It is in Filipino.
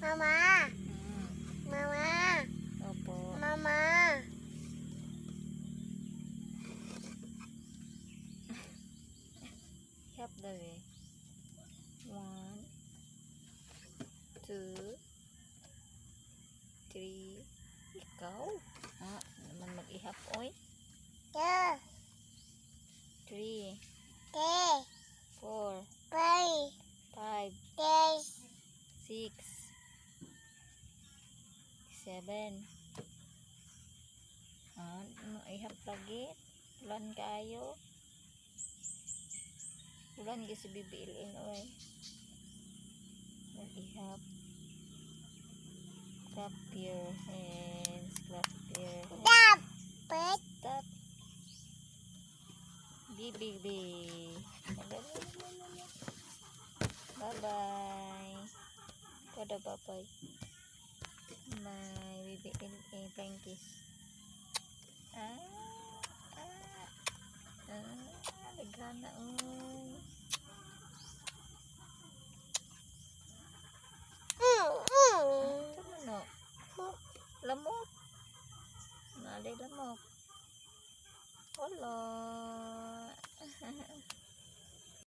Mama! Mama! Opo. Mama! Help the way. One, two, three. Ikaw? Ah, naman mag-ihap, oy. Two. Three. Three. Four. Five. Five. Six six, seven. Ah, ano, ihap lagi. Ulan kayo. Ulan kasi bibilin, oy. Mag-ihap. Clap your hands. Clap your hands. dapat, Stop. BBB. Bye-bye. Kada bye-bye. My baby in a Frankis. Ah. Ah. Ah. Nagana, mm, Ito mo no. Lamok. Nalay lamok. Wala.